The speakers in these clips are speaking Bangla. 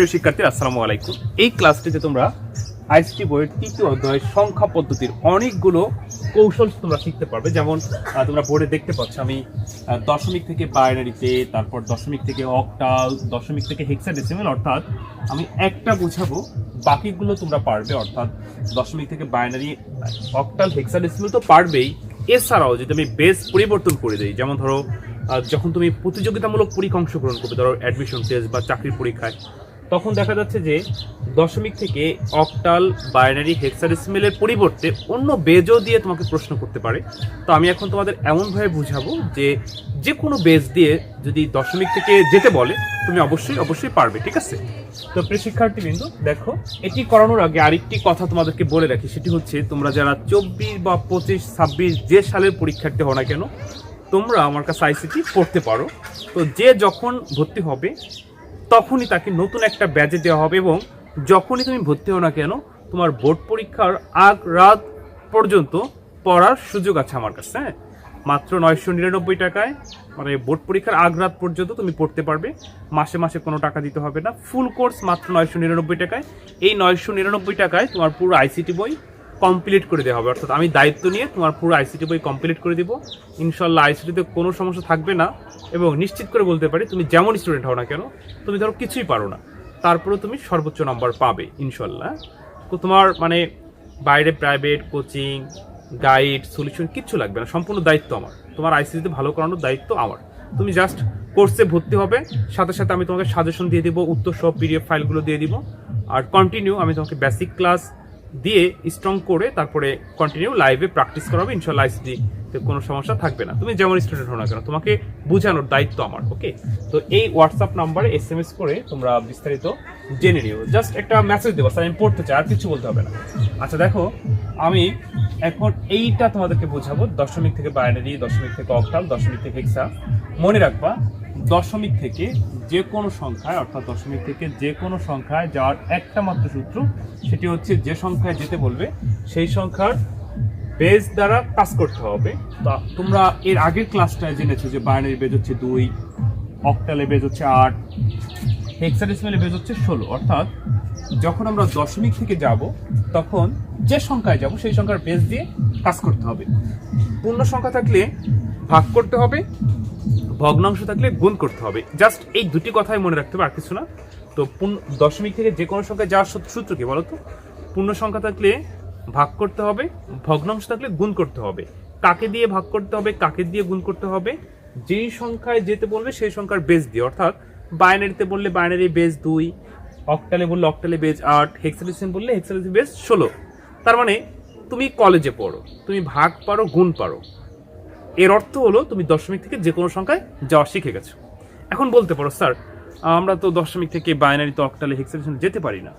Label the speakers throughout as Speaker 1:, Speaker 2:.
Speaker 1: প্রিয় শিক্ষার্থী আসসালামু আলাইকুম। এই ক্লাসটিতে তোমরা আইসিটি বইয়ের তৃতীয় অধ্যায় সংখ্যা পদ্ধতির অনেকগুলো কৌশল তোমরা শিখতে পারবে। যেমন তোমরা বোর্ডে দেখতে পাচ্ছ, আমি দশমিক থেকে বাইনারিতে, তারপর দশমিক থেকে অক্টাল, দশমিক থেকে হেক্সাডেসিমাল, অর্থাৎ আমি একটা বোঝাবো, বাকিগুলো তোমরা পারবে, অর্থাৎ দশমিক থেকে বাইনারি, অক্টাল, হেক্সাডেসিমাল তো পারবেই। এছাড়াও যদি আমি বেস পরিবর্তন করে দিই, যেমন ধরো যখন তুমি প্রতিযোগিতামূলক পরীক্ষা অংশগ্রহণ করবে, ধরো অ্যাডমিশন টেস্ট বা চাকরির পরীক্ষায় তখন দেখা যাচ্ছে যে দশমিক থেকে অক্টাল বাইনারি হেক্সাডেসিমেলের পরিবর্তে অন্য বেজও দিয়ে তোমাকে প্রশ্ন করতে পারে। তো আমি এখন তোমাদের এমনভাবে বুঝাবো যে যে কোনো বেজ দিয়ে যদি দশমিক থেকে যেতে বলে, তুমি অবশ্যই অবশ্যই পারবে, ঠিক আছে? তো প্রিয় শিক্ষার্থীবৃন্দ, দেখো, এটি করানোর আগে আরেকটি কথা তোমাদেরকে বলে রাখি, সেটি হচ্ছে তোমরা যারা চব্বিশ বা পঁচিশ, ছাব্বিশ যে সালের পরীক্ষার্থী হও না কেন, তোমরা আমার কাছে আইসিটি পড়তে পারো। তো যে যখন ভর্তি হবে তখনই তাকে নতুন একটা ব্যাজে দেওয়া হবে এবং যখনই তুমি ভর্তি হও না কেন, তোমার বোর্ড পরীক্ষার আগ রাত পর্যন্ত পড়ার সুযোগ আছে আমার কাছে হ্যাঁ? মাত্র নয়শো নিরানব্বই টাকায় মানে বোর্ড পরীক্ষার আগ রাত পর্যন্ত তুমি পড়তে পারবে, মাসে মাসে কোনো টাকা দিতে হবে না ফুল কোর্স মাত্র নয়শো নিরানব্বই টাকায়। এই নয়শো নিরানব্বই টাকায় তোমার পুরো আইসিটি বই কমপ্লিট করে দেওয়া হবে। অর্থাৎ আমি দায়িত্ব নিয়ে তোমার পুরো আইসিটি বই কমপ্লিট করে দিব। ইনশাল্লাহ আইসিটিতে কোনো সমস্যা থাকবে না এবং নিশ্চিত করে বলতে পারি, তুমি যেমন স্টুডেন্ট হও না কেন, তুমি ধরো কিছুই পারো না। তারপরেও তুমি সর্বোচ্চ নম্বর পাবে ইনশাল্লাহ তো তোমার মানে বাইরে প্রাইভেট কোচিং গাইড সলিউশন কিচ্ছু লাগবে না, সম্পূর্ণ দায়িত্ব আমার। তোমার আইসিটিতে ভালো করানোর দায়িত্ব আমার। তুমি জাস্ট কোর্সে ভর্তি হবে, সাথে সাথে আমি তোমাকে সাজেশন দিয়ে দিব, উত্তর সব পিডিএফ ফাইলগুলো দিয়ে দিব। আর কন্টিনিউ আমি তোমাকে বেসিক ক্লাস দিয়ে স্ট্রং করে তারপরে কন্টিনিউ লাইভে প্র্যাকটিস করাবো ইনশাল্লাহ আইসিটি কোনো সমস্যা থাকবে না। তুমি যেমন স্টুডেন্ট হও না কেন, তোমাকে বোঝানোর দায়িত্ব আমার ওকে তো এই হোয়াটসঅ্যাপ নাম্বারে এস এম এস করে তোমরা বিস্তারিত জেনে নিও। জাস্ট একটা মেসেজ দেবো স্যার আমি পড়তে চাই, আর কিছু বলতে হবে না। আচ্ছা দেখো, আমি এখন এইটা তোমাদেরকে বোঝাবো, দশমিক থেকে বাইনারি দশমিক থেকে অক্টাল দশমিক থেকে হেক্সা মনে রাখবা দশমিক থেকে যে কোনো সংখ্যায়, অর্থাৎ দশমিক থেকে যে কোনো সংখ্যায় যাওয়ার একটা মাত্র সূত্র, সেটি হচ্ছে যে সংখ্যায় যেতে বলবে, সেই সংখ্যার বেজ দ্বারা কাজ করতে হবে। তা তোমরা এর আগের ক্লাসটায় জেনেছো যে বাইনারি বেজ হচ্ছে দুই অক্টালে বেজ হচ্ছে আট হেক্সাডেসিমালে বেজ হচ্ছে ষোলো। অর্থাৎ যখন আমরা দশমিক থেকে যাব, তখন যে সংখ্যায় যাব, সেই সংখ্যার বেজ দিয়ে কাজ করতে হবে। পূর্ণ সংখ্যা থাকলে ভাগ করতে হবে ভগ্নাংশ থাকলে গুণ করতে হবে। জাস্ট এই দুটি কথাই মনে রাখতে হবে, আর কিছু না। তো পূর্ণ দশমিক থেকে যে কোনো সংখ্যায় যাওয়ার সূত্র- কি বলতো? পূর্ণ সংখ্যা থাকলে ভাগ করতে হবে, ভগ্নাংশ থাকলে গুণ করতে হবে। কাকে দিয়ে ভাগ করতে হবে, কাকে দিয়ে গুণ করতে হবে? যেই সংখ্যায় যেতে বলবে, সেই সংখ্যার বেজ দিয়ে। অর্থাৎ বাইনারিতে বললে বাইনারি বেজ দুই অক্টালে বললে অক্টালে বেজ আট হেক্সাডেসিমাল বললে হেক্সাডেসিমাল বেজ ষোলো। তার মানে তুমি কলেজে পড়ো, তুমি ভাগ পারো, গুণ পারো। এর অর্থ হলো তুমি দশমিক থেকে যে কোনো সংখ্যায় যাওয়া শিখে গেছো। এখন বলতে পারো, স্যার, আমরা তো দশমিক থেকে বাইনারি তো অক্টালে হেক্সাডেসিমাল যেতে পারি না।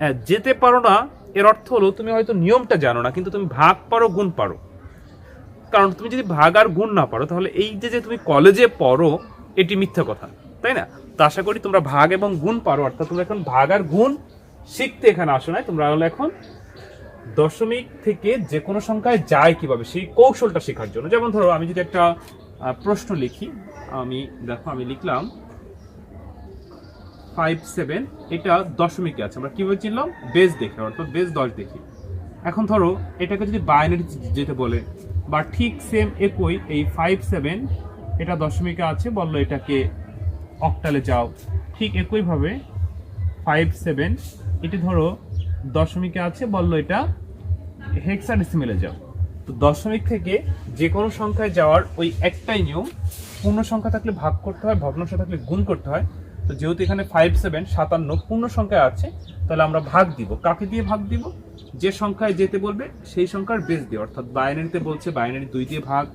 Speaker 1: হ্যাঁ যেতে পারো না, এর অর্থ হলো তুমি হয়তো নিয়মটা জানো না, কিন্তু তুমি ভাগ পারো, গুণ পারো। কারণ তুমি যদি ভাগ আর গুণ না পারো, তাহলে এই যে যে তুমি কলেজে পড়ো, এটি মিথ্যা কথা, তাই না? তো আশা করি তোমরা ভাগ এবং গুণ পারো, অর্থাৎ তোমরা এখন ভাগ আর গুণ শিখতে এখানে আসো নাই, তোমরা হলো এখন দশমিক থেকে যে কোনো সংখ্যায় যায় কীভাবে, সেই কৌশলটা শেখার জন্য। যেমন ধরো, আমি যদি একটা প্রশ্ন লিখি, আমি, দেখো, আমি লিখলাম ফাইভ সেভেন এটা দশমিকে আছে। আমরা কীভাবে চিনলাম? বেজ দেখে অর্থাৎ বেজ দশ দেখি। এখন ধরো, এটাকে যদি বাইনারি যেতে বলে, বা ঠিক সেম একই এই ফাইভ সেভেন এটা দশমিকে আছে, বলল এটাকে অক্টালে যাও। ঠিক একইভাবে ফাইভ সেভেন এটি ধরো দশমিকে আছে, বলল এটা হেক্সাডেসিমেলে যাও। তো দশমিক থেকে যে কোনো সংখ্যায় যাওয়ার ওই একটাই নিয়ম, পূর্ণ সংখ্যা থাকলে ভাগ করতে হয় ভগ্নাংশ থাকলে গুণ করতে হয়। তো যেহেতু এখানে ফাইভ সেভেন সাতান্ন পূর্ণ সংখ্যায় আছে, তাহলে আমরা ভাগ দিব। কাকে দিয়ে ভাগ দিব? যে সংখ্যায় যেতে বলবে, সেই সংখ্যার বেজ দিয়ে। অর্থাৎ বাইনারিতে বলছে বাইনারি দুই দিয়ে ভাগ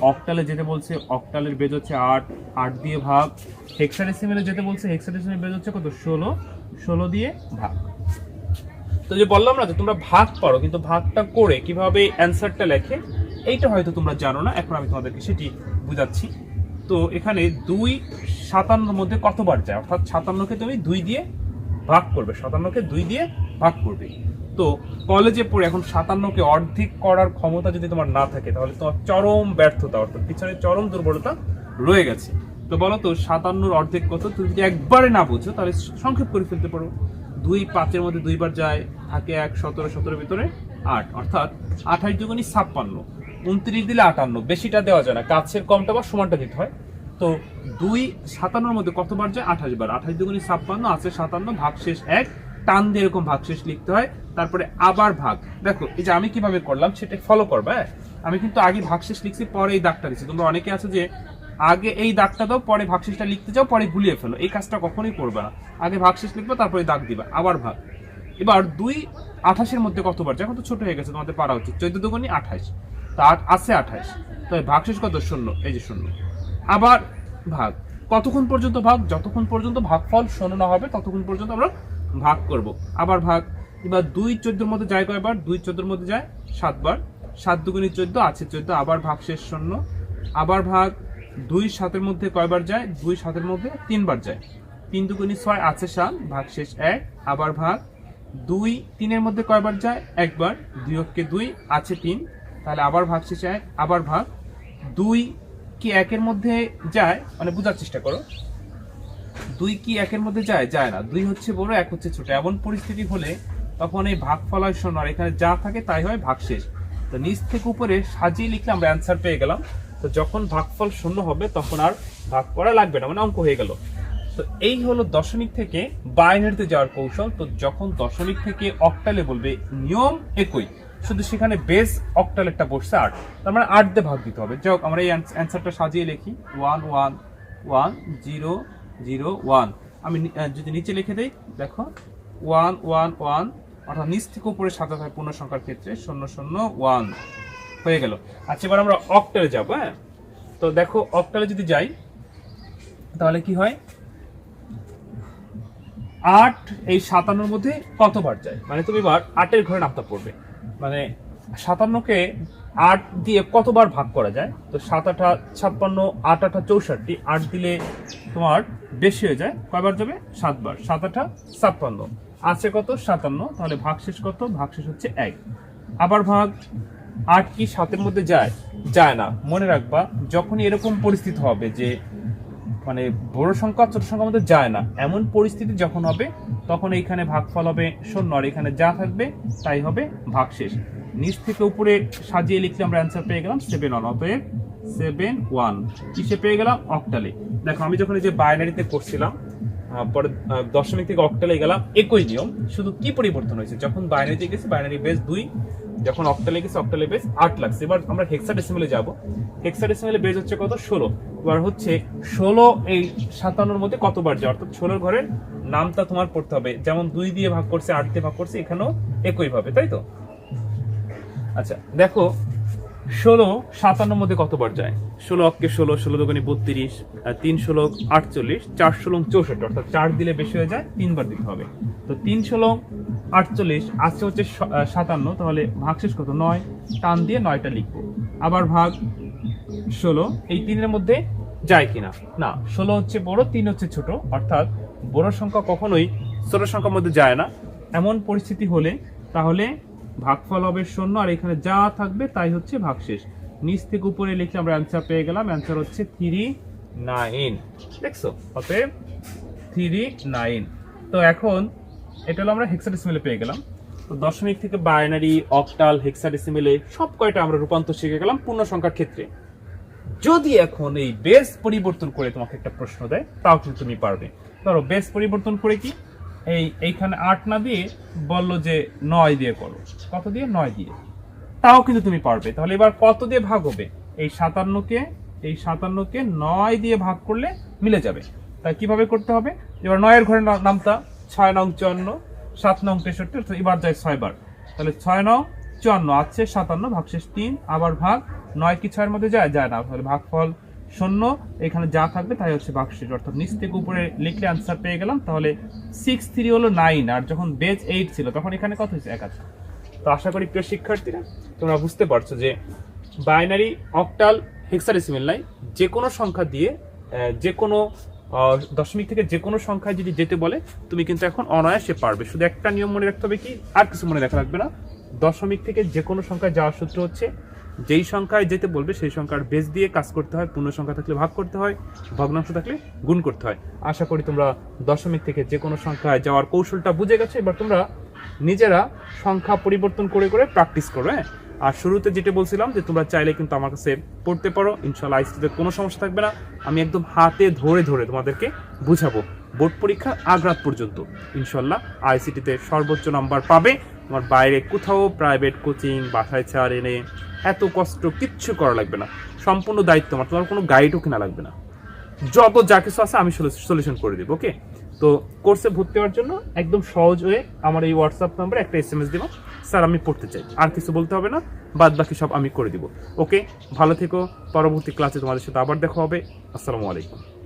Speaker 1: অক্টালে যেতে বলছে অক্টালের বেজ হচ্ছে আট আট দিয়ে ভাগ। হেক্সাডেসিমেলে যেতে বলছে হেক্সাডেসিমেলের বেজ হচ্ছে কত? ষোলো। ষোলো দিয়ে ভাগ। তো যে বললাম না যে তোমরা ভাগ পারো কিন্তু ভাগটা করে কীভাবে অ্যান্সারটা লেখে, এইটা হয়তো তোমরা জানো না, এখন আমি তোমাদেরকে সেটি বুঝাচ্ছি। তো এখানে দুই সাতান্নর মধ্যে কতবার যায়? অর্থাৎ সাতান্নকে তুমি দুই দিয়ে ভাগ করবে, সাতান্নকে দুই দিয়ে ভাগ করবে। তো কলেজে পড়ে এখন সাতান্নকে অর্ধেক করার ক্ষমতা যদি তোমার না থাকে, তাহলে তোমার চরম ব্যর্থতা, অর্থাৎ পিছনে চরম দুর্বলতা রয়ে গেছে। তো বলো তো, সাতান্নর অর্ধেক কত? তুমি যদি একবারে না বুঝো, তাহলে সংক্ষেপ করে ফেলতে পারো। দুই পাঁচের মধ্যে দুইবার যায়, থাকে এক, সতেরো সতেরোর ভিতরে আট। অর্থাৎ আঠাশ দুগুণি ছাপ্পান্ন। উনত্রিশ দিলে আটান্ন। বেশিটা দেওয়া যায় না। কাছের কমটা বা সমানটা দিতে হয়। তো দুই সাতান্নর মধ্যে কতবার যায়? আঠাশ বার। আঠাশ দুগুণি ছাপ্পান্ন, আছে সাতান্ন ভাগশেষ এক। টান দিয়ে এরকম ভাগশেষ লিখতে হয়। তারপরে আবার ভাগ। দেখো, এই যে আমি কীভাবে করলাম, সেটা ফলো করবে হ্যাঁ? আমি কিন্তু আগে ভাগশেষ লিখছি পরে এই দাগটা দিচ্ছি। তোমরা অনেকে আছে যে আগে এই দাগটা দাও, পরে ভাগশেষটা লিখতে যাও পরে গুলিয়ে ফেলো। এই কাজটা কখনোই করবে না। আগে ভাগশেষ লিখবে, তারপরে দাগ দিবে। আবার ভাগ। এবার দুই আঠাশের মধ্যে কতবার? এখন তো ছোট হয়ে গেছে, তোমাদের পারা উচিত। চোদ্দ দুগুণি আঠাশ। তা আছে আঠাশ। তো এই ভাগশেষ কত? শূন্য। এই যে শূন্য। আবার ভাগ। কতক্ষণ পর্যন্ত ভাগ? যতক্ষণ পর্যন্ত ভাগফল শূন্য না হবে, ততক্ষণ পর্যন্ত আমরা ভাগ করব। আবার ভাগ। এবার দুই চোদ্দোর মধ্যে যায় কয়বার? দুই চোদ্দোর মধ্যে যায় সাতবার। সাত দুগুণি চোদ্দ, আছে চোদ্দ, আবার ভাগ শেষ শূন্য। আবার ভাগ। দুই সাতের মধ্যে কয়বার যায়? দুই সাতের মধ্যে তিনবার যায়। তিন দুগুণি ছয় আছে সাত, ভাগ শেষ এক, আবার ভাগ দুই তিনের মধ্যে কয়বার যায়? একবার। দুই অক্ষে দুই আছে তিন, তাহলে আবার ভাগ শেষ এক, আবার ভাগ দুই কি একের মধ্যে যায়? মানে বোঝার চেষ্টা করো। দুই কি একের মধ্যে যায়? যায় না। দুই হচ্ছে বড়, এক হচ্ছে ছোট। এমন পরিস্থিতি হলে তখন এই ভাগ ফলায় আর এখানে যা থাকে তাই হয় ভাগশেষ তো নিচ থেকে উপরে সাজিয়ে লিখলে আমরা অ্যান্সার পেয়ে গেলাম। তো যখন ভাগফল শূন্য হবে, তখন আর ভাগ করা লাগবে না মানে অঙ্ক হয়ে গেল। তো এই হলো দশমিক থেকে বাইনারিতে যাওয়ার কৌশল। তো যখন দশমিক থেকে অক্টালে বলবে, নিয়ম একই, শুধু সেখানে বেস অক্টাল একটা বসছে আট, তার মানে আট দিয়ে ভাগ দিতে হবে। যাই আমরা এই অ্যান্সারটা সাজিয়ে লিখি। One one one zero zero one আমি যদি নিচে লিখে দেই, দেখো ওয়ান ওয়ান ওয়ান অর্থাৎ নিচ থেকে উপরে সাজাতে হয় পূর্ণ সংখ্যার ক্ষেত্রে, শূন্য শূন্য ওয়ান হয়ে গেল। আচ্ছা এবার আমরা অক্টালে যাব হ্যাঁ? তো দেখো অক্টালে যদি যাই, তাহলে কি হয়? আট, এই সাতান্নর মধ্যে কতবার যায়? মানে তুমি এবার আটের ঘরে নামতা পড়বে। মানে সাতান্নকে আট দিয়ে কতবার ভাগ করা যায়? তো সাত আঠা ছাপ্পান্ন, আট আঠা চৌষট্টি, আট দিলে তোমার বেশি হয়ে যায়। কয়বার যাবে? সাতবার। সাত আঠা ছাপ্পান্ন। আছে কত? সাতান্ন। তাহলে ভাগশেষ কত? ভাগশেষ হচ্ছে এক। আবার ভাগ আট কি সাতের মধ্যে যায় যায় না। মনে রাখবা, যখনই এরকম পরিস্থিতি হবে যে মানে বড় সংখ্যা, ছোট সংখ্যার মধ্যে যায় না, এমন পরিস্থিতি যখন হবে, তখন এইখানে ভাগফল হবে শূন্য, আর এখানে যা থাকবে, তাই হবে ভাগশেষ। নিচ থেকে উপরে সাজিয়ে লিখলে আমরা অ্যান্সার পেয়ে গেলাম সেভেন ওয়ান অতএব সেভেন ওয়ান কিসে পেয়ে গেলাম? অক্টালে দেখো, আমি যখন এই যে বাইনারিতে করছিলাম পরে দশমিক থেকে অক্টালে গেলাম, একই নিয়ম। শুধু কি পরিবর্তন হয়েছে? যখন বাইনারিতে গেছি বাইনারি বেস দুই যখন অক্টালে গেছে অক্টালে বেস আট লাগছে। এবার আমরা হেক্সাডেসিমেলে যাব। হেক্সাডেসিমেলে বেস হচ্ছে কত? ষোলো। এবার হচ্ছে ষোলো এই সাতান্নর মধ্যে কতবার যায়? অর্থাৎ ষোলোর ঘরের নামটা তোমার পড়তে হবে। যেমন দুই দিয়ে ভাগ করছে, আট দিয়ে ভাগ করছে, এখানেও একই ভাবে, তাই তো? আচ্ছা দেখো, ষোলো সাতান্নর মধ্যে কতবার যায়? ষোলো অক্কে ষোলো ষোলো দোকানি বত্রিশ তিন ষোলো আটচল্লিশ, চার ষোলো চৌষট্টি। অর্থাৎ চার দিলে বেশি হয়ে যায়, তিনবার দিতে হবে। তো তিন ষোলো আটচল্লিশ, আজকে হচ্ছে সাতান্ন, তাহলে ভাগশেষ কত? নয়। টান দিয়ে নয়টা লিখব। আবার ভাগ ষোলো, এই তিনের মধ্যে যায় কিনা? না, ষোলো হচ্ছে বড়, তিন হচ্ছে ছোট। অর্থাৎ বড় সংখ্যা কখনোই ছোট সংখ্যার মধ্যে যায় না। এমন পরিস্থিতি হলে তাহলে ভাগফল হবে শূন্য, আর এখানে যা থাকবে তাই হচ্ছে ভাগশেষ নিচ থেকে উপরে লিখে আমরা অ্যান্সার পেয়ে গেলাম। অ্যান্সার হচ্ছে থ্রি নাইন দেখছ? অতএব থ্রি নাইন তো এখন এটা হলো আমরা হেক্সাডেসিমেলে পেয়ে গেলাম। তো দশমিক থেকে বাইনারি অক্টাল হেক্সাডেসিমেলে সব কয়টা আমরা রূপান্তর শিখে গেলাম পূর্ণ সংখ্যার ক্ষেত্রে। যদি এখন এই বেস পরিবর্তন করে তোমাকে একটা প্রশ্ন দেয়, তাও কিন্তু তুমি পারবে। ধরো বেস পরিবর্তন করে কি? এই এইখানে আট না দিয়ে বলল যে নয় দিয়ে করো। কত দিয়ে? নয় দিয়ে। তাও কিন্তু তুমি পারবে। তাহলে এবার কত দিয়ে ভাগ হবে? এই সাতান্নকে এই সাতান্নকে নয় দিয়ে ভাগ করলে মিলে যাবে। তাই কীভাবে করতে হবে? এবার নয়ের ঘরে নামতা। ছয় নং চুয়ান্ন, সাত নং তেষট্টি, অর্থাৎ এবার যায় ছয় বার তাহলে ছয় নং চুয়ান্ন আছে, সাতান্ন ভাগশেষ তিন, আবার ভাগ নয় কি ছয়ের মধ্যে যায়? যায় না। তাহলে ভাগফল শূন্য, এখানে যা থাকবে তাই হচ্ছে ভাগশেষ অর্থাৎ নিচ থেকে উপরে লিখলে আনসার পেয়ে গেলাম, তাহলে সিক্স থ্রি হলো নাইন আর যখন বেজ এইট ছিল, তখন এখানে কত হয়েছে? এক আছে। তো আশা করি প্রিয় শিক্ষার্থীরা, তোমরা বুঝতে পারছ যে বাইনারি অক্টাল হেক্সাডেসিমেল নাই যে কোনো সংখ্যা দিয়ে যে কোনো দশমিক থেকে যে কোনো সংখ্যায় যদি যেতে বলে, তুমি কিন্তু এখন অনায়াসে পারবে। শুধু একটা নিয়ম মনে রাখতে হবে কি, আর কিছু মনে রাখা লাগবে না। দশমিক থেকে যে কোনো সংখ্যায় যাওয়ার সূত্র হচ্ছে, যেই সংখ্যায় যেতে বলবে, সেই সংখ্যার বেস দিয়ে কাজ করতে হয়, পূর্ণ সংখ্যা থাকলে ভাগ করতে হয়, ভগ্নাংশ থাকলে গুণ করতে হয়। আশা করি তোমরা দশমিক থেকে যে কোনো সংখ্যায় যাওয়ার কৌশলটা বুঝে গেছো। এবার তোমরা নিজেরা সংখ্যা পরিবর্তন করে করে প্র্যাকটিস করো হ্যাঁ? আর শুরুতে যেটা বলছিলাম যে তোমরা চাইলে কিন্তু আমার কাছে পড়তে পারো ইনশাল্লাহ আইসিটিতে কোনো সমস্যা থাকবে না। আমি একদম হাতে ধরে ধরে তোমাদেরকে বুঝাবো। বোর্ড পরীক্ষা আগ্রাত পর্যন্ত। ইনশাল্লাহ আইসিটিতে সর্বোচ্চ নাম্বার পাবে। তোমার বাইরে কোথাও প্রাইভেট কোচিং বাসায় ছাড় এনে এত কষ্ট কিচ্ছু করা লাগবে না। সম্পূর্ণ দায়িত্ব আমার, তোমার কোনো গাইডও কেনা লাগবে না। যত যা কিছু আছে আমি সলিউশন করে দেবো ওকে তো কোর্সে ভর্তি হওয়ার জন্য একদম সহজ হয়ে আমার এই হোয়াটসঅ্যাপ নাম্বারে একটা এস এম এস দিব। স্যার, আমি পড়তে চাই। আর কিছু বলতে হবে না বাদ বাকি সব আমি করে দিব। ওকে ভালো থেকো। পরবর্তী ক্লাসে তোমাদের সাথে আবার দেখা হবে। আসসালামু আলাইকুম।